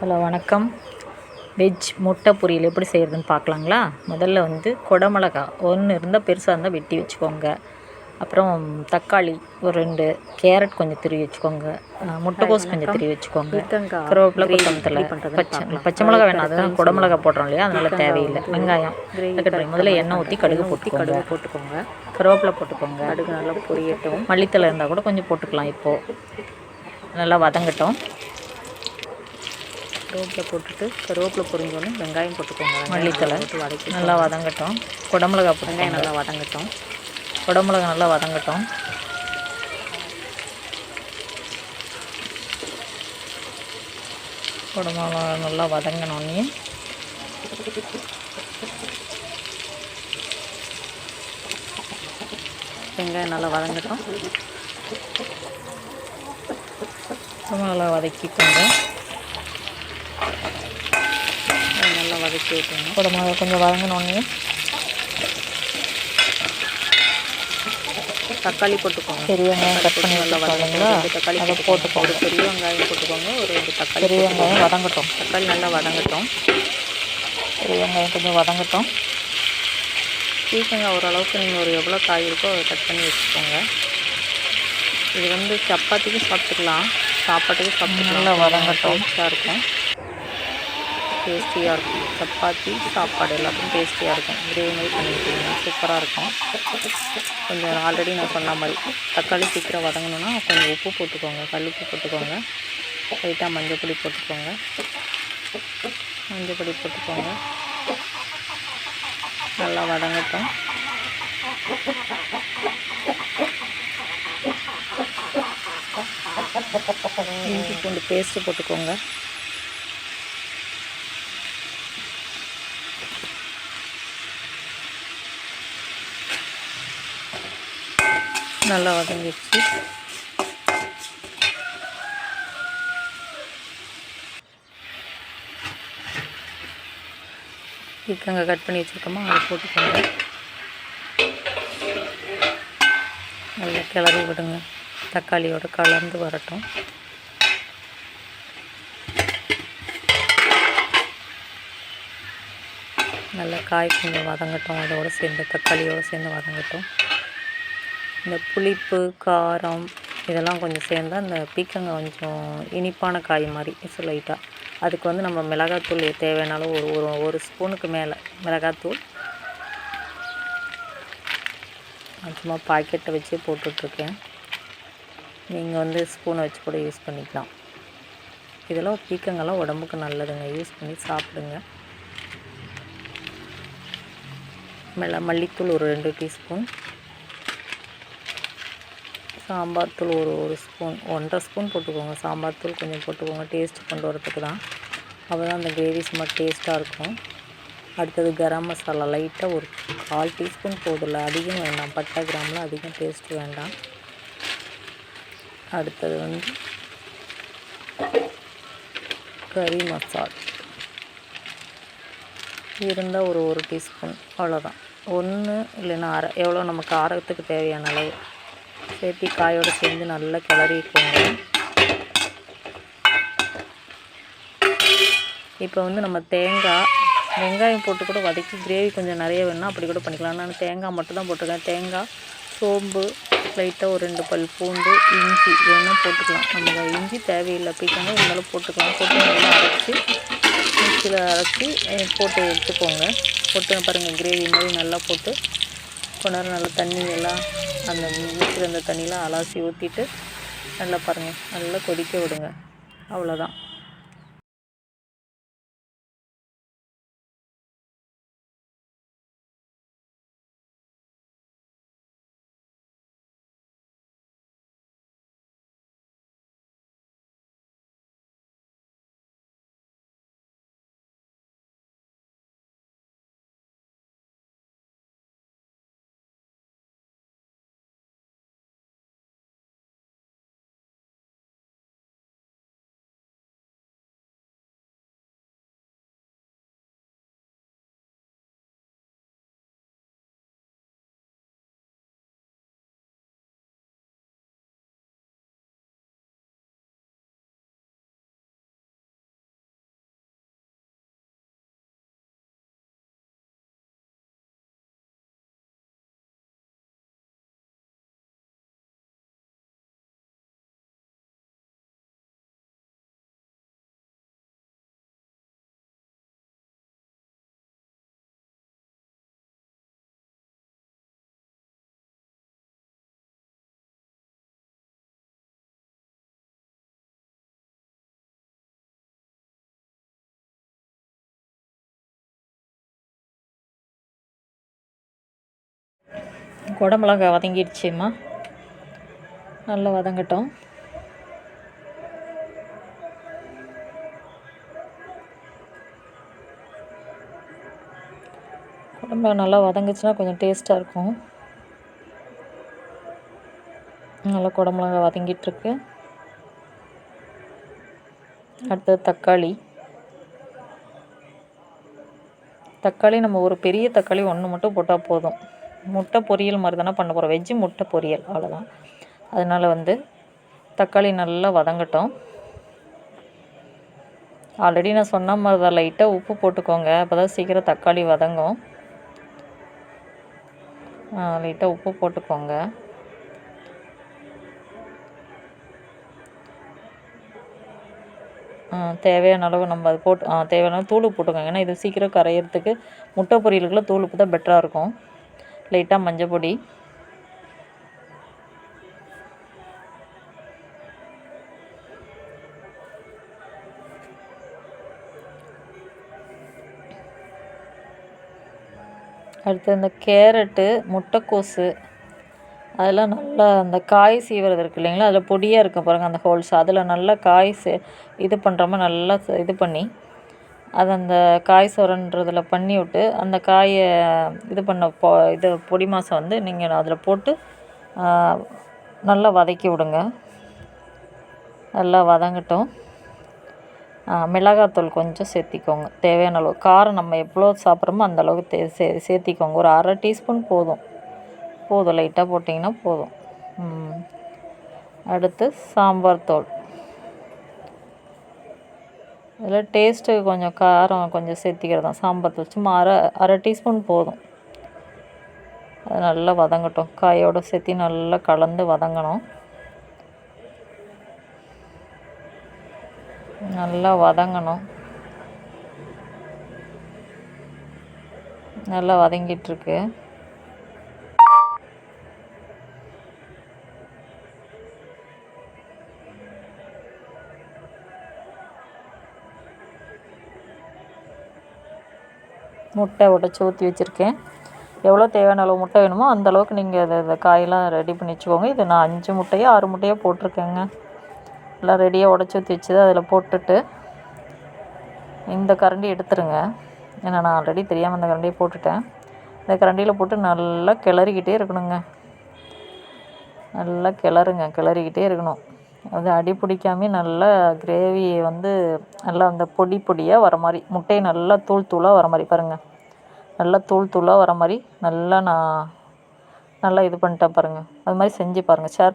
Hello வணக்கம். Veg முட்டை பொரியல் எப்படி செய்கிறதுன்னு பார்க்கலாங்களா? முதல்ல வந்து குடமிளகா ஒன்று இருந்தால் பெருசாக இருந்தால் வெட்டி வச்சுக்கோங்க. அப்புறம் தக்காளி ஒரு ரெண்டு கேரட் கொஞ்சம் துருவி வச்சுக்கோங்க. அஹ் முட்டைக்கோஸ் கொஞ்சம் துருவி வச்சுக்கோங்க. கருவேப்பிலை பச்சை. பச்சை மிளகா வேணாம். அதுதான் குடமிளகா போடுறோம் இல்லையா அதனால தேவையில்லை. வெங்காயம். முதல்ல எண்ணெய் ஊற்றி கடுகு போட்டுக்கோங்க. கடுகு போட்டுக்கோங்க. கருவேப்பிலை போட்டுக்கோங்க. கடுகு நல்லா பொரியட்டும். மல்லித்தலை இருந்தால் கூட கொஞ்சம் போட்டுக்கலாம் இப்போது நல்லா வதங்கட்டும். கருவேப்பிலை போட்டுட்டு கருவேப்பிலை பொரிஞ்சோடனே வெங்காயம் போட்டுக்கோங்க. மல்லித்தலை போட்டு வதக்கி நல்லா வதங்கட்டும். குடமிளகா வெங்காயம் நல்லா வதங்கட்டும். குடமிளகா நல்லா வதங்கட்டும். குடமிளகா நல்லா வதங்கினோடனே வெங்காயம் நல்லா வதங்கட்டும். குடமிளகா வதக்கிக்கோங்க. வதக்கி விட்டுங்க குடமிளகா கொஞ்சம் வதங்கினோடனே தக்காளி போட்டுக்கோங்க. பெரிய வெங்காயம் கட் பண்ணி நல்லா ரெண்டு தக்காளி அதை போட்டுக்கோங்க. ஒரு பெரிய வெங்காயம் போட்டுக்கோங்க. ஒரு ரெண்டு தக்காளி பெரிய வெங்காயம் வதங்கட்டும். தக்காளி நல்லா வதங்கட்டும். பெரிய வெங்காயம் கொஞ்சம் வதங்கட்டும். பீக்கங்காய் ஓரளவுக்கு நீங்கள் ஒரு எவ்வளோ காய் இருக்கோ அதை கட் பண்ணி வச்சுக்கோங்க. இது வந்து சப்பாத்திக்கு சாப்பிட்டுக்கலாம். சாப்பாட்டுக்கு சாப்பிட்டுக்கலாம். நல்லா வதங்கட்டும். டேஸ்ட்டாக இருக்கும். டேஸ்டியாக இருக்கும். சப்பாத்தி சாப்பாடு எல்லாத்தையும் டேஸ்டியாக இருக்கும். கிரேவி மாதிரி பண்ணிக்கிட்டீங்கன்னா சூப்பராக இருக்கும். கொஞ்சம் ஆல்ரெடி நான் சொன்ன மாதிரி தக்காளி சீக்கிரம் வதங்கணுன்னா கொஞ்சம் உப்பு போட்டுக்கோங்க. கல்லுப்பு போட்டுக்கோங்க. லைட்டாக மஞ்சள் பொடி போட்டுக்கோங்க. மஞ்சள் பொடி போட்டுக்கோங்க. நல்லா வதங்கட்டும். இஞ்சி பூண்டு பேஸ்ட்டு போட்டுக்கோங்க. நல்லா வதங்கிடுச்சு அங்கே கட் பண்ணி வச்சுருக்கோமா அதை போட்டுக்கோங்க. நல்லா கிளறி விடுங்க. தக்காளியோட கலந்து வரட்டும். நல்லா காய் கொஞ்சம் வதங்கட்டும் அதோடு சேர்ந்து தக்காளியோடு சேர்ந்து வதங்கட்டும். இந்த புளிப்பு காரம் இதெல்லாம் கொஞ்சம் சேர்ந்தா இந்த பீக்கங்காய் கொஞ்சம் இனிப்பான காய் மாதிரி லைட்டாக அதுக்கு வந்து நம்ம மிளகாத்தூள் தேவையான அளவு ஒரு ஒரு ஒரு ஸ்பூனுக்கு மேலே மிளகாத்தூள். நான் சும்மா பாக்கெட்டை வச்சு போட்டுட்ருக்கேன். நீங்கள் வந்து ஸ்பூனை வச்சு கூட யூஸ் பண்ணிக்கலாம். இதெல்லாம் பீக்கங்கெல்லாம் உடம்புக்கு நல்லதுங்க. யூஸ் பண்ணி சாப்பிடுங்க. மிள மல்லித்தூள் ஒரு ரெண்டு டீஸ்பூன். சாம்பார் தூள் ஒரு ஒரு ஸ்பூன் ஒன்றரை ஸ்பூன் போட்டுக்கோங்க. சாம்பார் தூள் கொஞ்சம் போட்டுக்கோங்க. டேஸ்ட் கொண்டு வரதுக்கு தான். அப்போ தான் அந்த கிரேவி சும்மா டேஸ்ட்டாக இருக்கும். அடுத்தது கரம் மசாலா. லைட்டாக ஒரு கால் டீஸ்பூன் போதில்ல அதிகம் வேண்டாம். பட்டை கிராமில் அதிகம் டேஸ்ட் வேண்டாம். அடுத்தது வந்து கறி மசால். இருந்தால் ஒரு ஒரு டீஸ்பூன் அவ்வளோதான் ஒன்று இல்லைன்னா அரை. எவ்வளோ நம்ம காரத்துக்கு தேவையான அளவு. சேர்த்து காயோடு சேர்ந்து நல்லா கிளறிக்கோங்க. இப்போ வந்து நம்ம தேங்காய் வெங்காயம் போட்டு கூட வதக்கி கிரேவி கொஞ்சம் நிறைய வேணும்னா அப்படி கூட பண்ணிக்கலாம். நான் தேங்காய் மட்டும் தான் போட்டிருக்கேன். தேங்காய் சோம்பு லைட்டாக ஒரு ரெண்டு பல் பூண்டு இஞ்சி வேணால் போட்டுக்கலாம். நம்ம இஞ்சி தேவையில்லை. பீக்கங்க இருந்தாலும் போட்டுக்கலாம். போட்டு நல்லா அரைச்சி மிக்சியில் அரைச்சி போட்டு எடுத்துக்கோங்க. போட்டு பாருங்கள் கிரேவி மாதிரி நல்லா போட்டு கொஞ்ச நேரம் நல்லா தண்ணி எல்லாம் அந்த ஊற்றுற அந்த தண்ணியெலாம் அலாசி ஊற்றிட்டு நல்லா பாருங்கள் நல்லா கொதிக்க விடுங்க. அவ்வளோதான் குடமிளகா வதங்கிடுச்சுமா. நல்லா வதங்கட்டும். குடமிளகா நல்லா வதங்குச்சுன்னா கொஞ்சம் டேஸ்ட்டாக இருக்கும். நல்லா குடமிளகா வதங்கிட்டுருக்கு. அடுத்தது தக்காளி. தக்காளி நம்ம ஒரு பெரிய தக்காளி ஒன்று மட்டும் போட்டால் போதும். முட்டை பொரியல் மாதிரி தானே பண்ண போகிறோம் வெஜ்ஜு முட்டை பொரியல் அவ்வளோதான் அதனால் வந்து தக்காளி நல்லா வதங்கட்டும். ஆல்ரெடி நான் சொன்ன மாதிரி தான் லைட்டாக உப்பு போட்டுக்கோங்க. அப்போ தான் சீக்கிரம் தக்காளி வதங்கும். லைட்டாக உப்பு போட்டுக்கோங்க. தேவையான அளவு நம்ம அது போட்டு தேவையான தூள் போட்டுக்கோங்க. ஏன்னா இது சீக்கிரம் கரையிறதுக்கு முட்டை பொரியலுக்குள்ளே தூள் உப்பு தான் பெட்டராக இருக்கும். லைட்டாக மஞ்சள் பொடி. அடுத்து இந்த கேரட்டு முட்டைக்கோஸு அதெல்லாம் நல்லா அந்த காய் சீவுறது இருக்கு இல்லைங்களா? அதில் பொடியாக இருக்கும் பாருங்கள் அந்த ஹோல்ஸ். அதில் நல்லா காய் சே இது பண்ணுற மாதிரி நல்லா இது பண்ணி அதை அந்த காய் சொரன்றதில் பண்ணி விட்டு அந்த காயை இது பண்ண பொ இது பொடி மாதம் வந்து நீங்கள் அதில் போட்டு நல்லா வதக்கி விடுங்க. நல்லா வதங்கட்டும். மிளகாத்தூள் கொஞ்சம் சேர்த்திக்கோங்க. தேவையான அளவு காரம் நம்ம எவ்வளோ சாப்பிட்றோமோ அந்த அளவுக்கு தே சே சேர்த்திக்கோங்க. ஒரு அரை டீஸ்பூன் போதும். போதும் லைட்டாக போட்டிங்கன்னா போதும். அடுத்து சாம்பார் தூள் இதில் டேஸ்ட்டு கொஞ்சம் காரம் கொஞ்சம் சேர்த்திக்கிறது தான். சாம்பார் தூள் சும்மா அரை அரை டீஸ்பூன் போதும். அது நல்லா வதங்கட்டும். காயோடு சேர்த்தி நல்லா கலந்து வதங்கணும். நல்லா வதங்கணும். நல்லா வதங்கிட்டுருக்கு. முட்டை உடச்சி ஊற்றி வச்சுருக்கேன். எவ்வளோ தேவையான அளவு முட்டை வேணுமோ அந்த அளவுக்கு நீங்கள் அதை இந்த காயெல்லாம் ரெடி பண்ணி வச்சுக்கோங்க. இது நான் அஞ்சு முட்டையோ ஆறு முட்டையோ போட்டிருக்கேங்க. எல்லாம் ரெடியாக உடச்சி ஊற்றி வச்சது அதில் போட்டுட்டு இந்த கரண்டி எடுத்துருங்க. ஏன்னா நான் ஆல்ரெடி தெரியாமல் அந்த கரண்டியை போட்டுட்டேன். இந்த கரண்டியில் போட்டு நல்லா கிளறிக்கிட்டே இருக்கணுங்க. நல்லா கிளறுங்க கிளறிக்கிட்டே இருக்கணும். அது அடி பிடிக்காமே நல்லா கிரேவி வந்து நல்லா அந்த பொடி பொடியாக வர மாதிரி முட்டையை நல்லா தூள் தூளாக வர மாதிரி பாருங்கள் நல்லா தூள் தூளாக வர மாதிரி நல்லா நான் நல்லா இது பண்ணிட்டேன் பாருங்கள் அது மாதிரி செஞ்சு பாருங்கள் ஷேர்